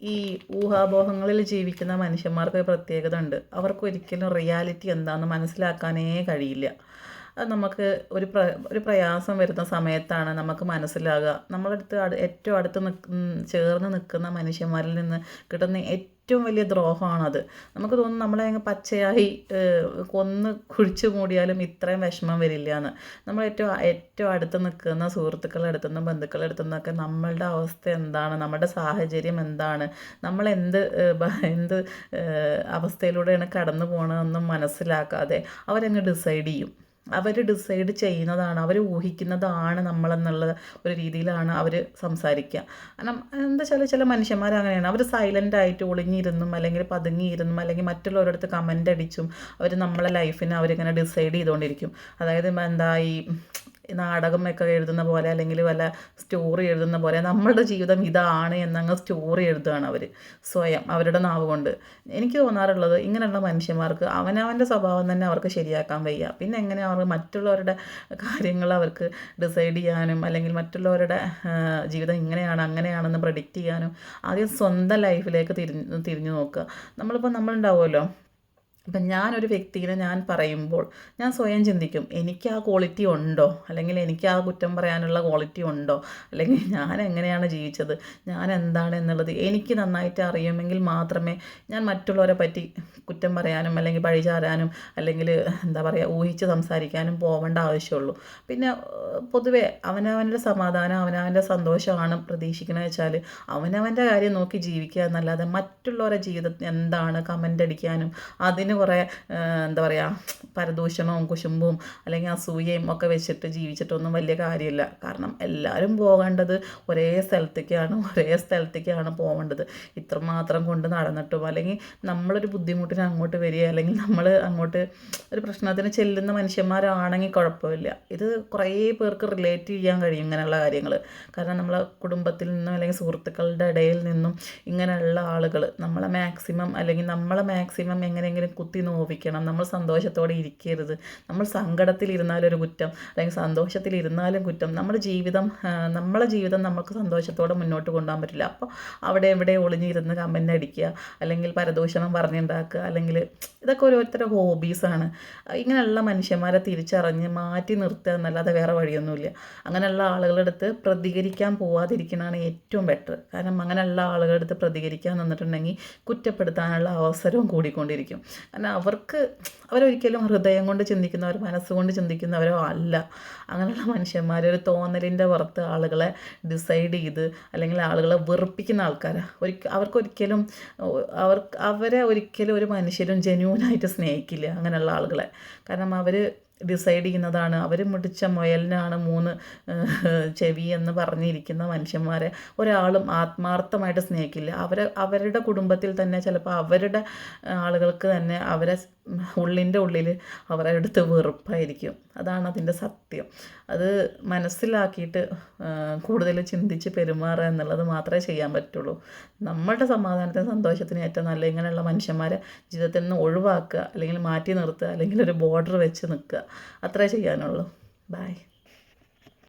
ഈ ഊഹാപോഹങ്ങളിൽ ജീവിക്കുന്ന മനുഷ്യന്മാർക്ക് ഒരു പ്രത്യേകത ഉണ്ട് അവർക്ക് ഒരിക്കലും റിയാലിറ്റി എന്താണെന്ന് മനസ്സിലാക്കാനേ കഴിയില്ല. അത് നമുക്ക് ഒരു പ്ര ഒരു പ്രയാസം വരുന്ന സമയത്താണ് നമുക്ക് മനസ്സിലാകുക. നമ്മളടുത്ത് ഏറ്റവും അടുത്ത് നിൽക്ക് ചേർന്ന് നിൽക്കുന്ന മനുഷ്യന്മാരിൽ നിന്ന് കിട്ടുന്ന ഏറ്റവും വലിയ ദ്രോഹമാണത്. നമുക്ക് തോന്നുന്നു നമ്മളെ അങ്ങ് പച്ചയായി കൊന്ന് കുഴിച്ചു മൂടിയാലും ഇത്രയും വിഷമം വരില്ല എന്ന് നമ്മൾ ഏറ്റവും ഏറ്റവും അടുത്ത് നിൽക്കുന്ന സുഹൃത്തുക്കളുടെ അടുത്തു നിന്നും ബന്ധുക്കളുടെ അടുത്തു നിന്നൊക്കെ നമ്മളുടെ അവസ്ഥ എന്താണ്? നമ്മുടെ സാഹചര്യം എന്താണ്? നമ്മൾ എന്ത് എന്ത് അവസ്ഥയിലൂടെയാണ് കടന്നു പോകണമെന്നും മനസ്സിലാക്കാതെ അവരങ്ങ് ഡിസൈഡ് ചെയ്യും. അവർ ഡിസൈഡ് ചെയ്യുന്നതാണ് അവർ ഊഹിക്കുന്നതാണ് നമ്മളെന്നുള്ള ഒരു രീതിയിലാണ് അവർ സംസാരിക്കുക. കാരണം എന്താ ചില ചില മനുഷ്യന്മാർ അങ്ങനെയാണ്. അവർ സൈലന്റ് ആയിട്ട് ഒളിഞ്ഞിരുന്നും അല്ലെങ്കിൽ പതുങ്ങിയിരുന്നും അല്ലെങ്കിൽ മറ്റുള്ളവരടുത്ത് കമന്റ് അടിച്ചും അവർ നമ്മളെ ലൈഫിനെ അവരിങ്ങനെ ഡിസൈഡ് ചെയ്തുകൊണ്ടിരിക്കും അതായത് എന്താ ഈ നാടകമൊക്കെ എഴുതുന്ന പോലെ അല്ലെങ്കിൽ വല്ല സ്റ്റോറി എഴുതുന്ന പോലെ നമ്മളുടെ ജീവിതം ഇതാണ് എന്നങ്ങ് സ്റ്റോറി എഴുതുകയാണ് അവർ സ്വയം അവരുടെ നാവ് കൊണ്ട്. എനിക്ക് തോന്നാറുള്ളത് ഇങ്ങനെയുള്ള മനുഷ്യന്മാർക്ക് അവനവന്റെ സ്വഭാവം തന്നെ അവർക്ക് ശരിയാക്കാൻ വയ്യ. പിന്നെ എങ്ങനെ അവർ മറ്റുള്ളവരുടെ കാര്യങ്ങൾ അവർക്ക് ഡിസൈഡ് ചെയ്യാനും അല്ലെങ്കിൽ മറ്റുള്ളവരുടെ ജീവിതം ഇങ്ങനെയാണ് അങ്ങനെയാണെന്ന് പ്രഡിക്റ്റ് ചെയ്യാനും ആദ്യം സ്വന്തം ലൈഫിലേക്ക് തിരിഞ്ഞ് തിരിഞ്ഞു നോക്കുക. നമ്മളിപ്പോൾ നമ്മളുണ്ടാവുമല്ലോ? ഇപ്പം ഞാനൊരു വ്യക്തിനെ ഞാൻ പറയുമ്പോൾ ഞാൻ സ്വയം ചിന്തിക്കും എനിക്ക് ആ ക്വാളിറ്റി ഉണ്ടോ? അല്ലെങ്കിൽ എനിക്ക് ആ കുറ്റം പറയാനുള്ള ക്വാളിറ്റി ഉണ്ടോ? അല്ലെങ്കിൽ ഞാൻ എങ്ങനെയാണ് ജീവിച്ചത്? ഞാൻ എന്താണ് എന്നുള്ളത് എനിക്ക് നന്നായിട്ട് അറിയുമെങ്കിൽ മാത്രമേ ഞാൻ മറ്റുള്ളവരെ പറ്റി കുറ്റം പറയാനും അല്ലെങ്കിൽ പഴിചാരാനും അല്ലെങ്കിൽ എന്താ പറയുക ഊഹിച്ച് സംസാരിക്കാനും പോവേണ്ട ആവശ്യമുള്ളൂ. പിന്നെ പൊതുവേ അവനവന്റെ സമാധാനം അവനവന്റെ സന്തോഷമാണ് പ്രതീക്ഷിക്കുന്നത് വെച്ചാൽ അവനവന്റെ കാര്യം നോക്കി ജീവിക്കുക എന്നല്ലാതെ മറ്റുള്ളവരുടെ ജീവിതത്തിൽ എന്താണ് കമന്റ് അടിക്കാനും അതിന് കുറേ എന്താ പറയുക പരദൂഷണവും കുശുമ്പും അല്ലെങ്കിൽ അസൂയയും ഒക്കെ വെച്ചിട്ട് ജീവിച്ചിട്ടൊന്നും വലിയ കാര്യമില്ല. കാരണം എല്ലാവരും പോകേണ്ടത് ഒരേ സ്ഥലത്തേക്കാണ് ഒരേ സ്ഥലത്തേക്കാണ് പോകേണ്ടത് ഇത്രമാത്രം കൊണ്ട് നടന്നിട്ടും അല്ലെങ്കിൽ നമ്മളൊരു ബുദ്ധിമുട്ടിന് അങ്ങോട്ട് വരിക അല്ലെങ്കിൽ നമ്മൾ അങ്ങോട്ട് ഒരു പ്രശ്നത്തിന് ചെല്ലുന്ന മനുഷ്യന്മാരാണെങ്കിൽ കുഴപ്പമില്ല. ഇത് കുറേ പേർക്ക് റിലേറ്റ് ചെയ്യാൻ കഴിയും ഇങ്ങനെയുള്ള കാര്യങ്ങൾ കാരണം നമ്മളെ കുടുംബത്തിൽ നിന്നും അല്ലെങ്കിൽ സുഹൃത്തുക്കളുടെ ഇടയിൽ നിന്നും ഇങ്ങനെയുള്ള ആളുകൾ നമ്മളെ മാക്സിമം അല്ലെങ്കിൽ നമ്മളെ മാക്സിമം എങ്ങനെയെങ്കിലും കുത്തി നോവിക്കണം നമ്മൾ സന്തോഷത്തോടെ ഇരിക്കരുത്. നമ്മൾ സങ്കടത്തിലിരുന്നാലൊരു കുറ്റം അല്ലെങ്കിൽ സന്തോഷത്തിലിരുന്നാലും കുറ്റം. നമ്മുടെ ജീവിതം നമ്മളെ ജീവിതം നമുക്ക് സന്തോഷത്തോടെ മുന്നോട്ട് കൊണ്ടുപോകാൻ പറ്റില്ല. അപ്പോൾ അവിടെ എവിടെ ഒളിഞ്ഞിരുന്ന് കമന്റ് അടിക്കുക അല്ലെങ്കിൽ പരദൂഷണം പറഞ്ഞുണ്ടാക്കുക അല്ലെങ്കിൽ ഇതൊക്കെ ഓരോരുത്തരുടെ ഹോബീസാണ് ഇങ്ങനെയുള്ള മനുഷ്യന്മാരെ തിരിച്ചറിഞ്ഞ് മാറ്റി നിർത്തുക എന്നല്ലാതെ വേറെ വഴിയൊന്നുമില്ല. അങ്ങനെയുള്ള ആളുകളുടെ അടുത്ത് പ്രതികരിക്കാൻ പോവാതിരിക്കുന്നതാണ് ഏറ്റവും ബെറ്റർ കാരണം അങ്ങനെയുള്ള ആളുകളുടെ അടുത്ത് പ്രതികരിക്കാൻ നിന്നിട്ടുണ്ടെങ്കിൽ കുറ്റപ്പെടുത്താനുള്ള അവസരവും കൂടിക്കൊണ്ടിരിക്കും. കാരണം അവർക്ക് അവരൊരിക്കലും ഹൃദയം കൊണ്ട് ചിന്തിക്കുന്നവർ മനസ്സുകൊണ്ട് ചിന്തിക്കുന്നവരോ അല്ല. അങ്ങനെയുള്ള മനുഷ്യന്മാർ ഒരു തോന്നലിന്റെ പുറത്ത് ആളുകളെ ഡിസൈഡ് ചെയ്ത് അല്ലെങ്കിൽ ആളുകളെ വെറുപ്പിക്കുന്ന ആൾക്കാരാണ് ഒരിക്കൽ അവർക്കൊരിക്കലും അവർക്ക് അവരെ ഒരിക്കലും ഒരു മനുഷ്യരും ജെന്യൂനായിട്ട് സ്നേഹിക്കില്ല അങ്ങനെയുള്ള ആളുകളെ. കാരണം അവർ ഡിസൈഡ് ചെയ്യുന്നതാണ്. അവർ മുടിച്ച മുയലിനാണ് മൂന്ന് ചെവി എന്ന് പറഞ്ഞിരിക്കുന്ന മനുഷ്യന്മാരെ. ഒരാളും ആത്മാർത്ഥമായിട്ട് സ്നേഹിക്കില്ല. അവരെ അവരുടെ കുടുംബത്തിൽ തന്നെ ചിലപ്പോൾ അവരുടെ ആളുകൾക്ക് തന്നെ അവരെ ഉള്ളിന്റെ ഉള്ളിൽ അവരെ അടുത്ത് വെറുപ്പായിരിക്കും. അതാണ് അതിന്റെ സത്യം. അത് മനസ്സിലാക്കിയിട്ട് കൂടുതൽ ചിന്തിച്ച് പെരുമാറുക എന്നുള്ളത് മാത്രമേ ചെയ്യാൻ പറ്റുള്ളൂ. നമ്മളുടെ സമാധാനത്തിനും സന്തോഷത്തിനും ഏറ്റവും നല്ല ഇങ്ങനെയുള്ള മനുഷ്യന്മാരെ ജീവിതത്തിൽ നിന്ന് ഒഴിവാക്കുക അല്ലെങ്കിൽ മാറ്റി നിർത്തുക അല്ലെങ്കിൽ ഒരു ബോർഡർ വെച്ച് നിൽക്കുക. അത്രേ ചെയ്യാനുള്ളൂ. ബൈ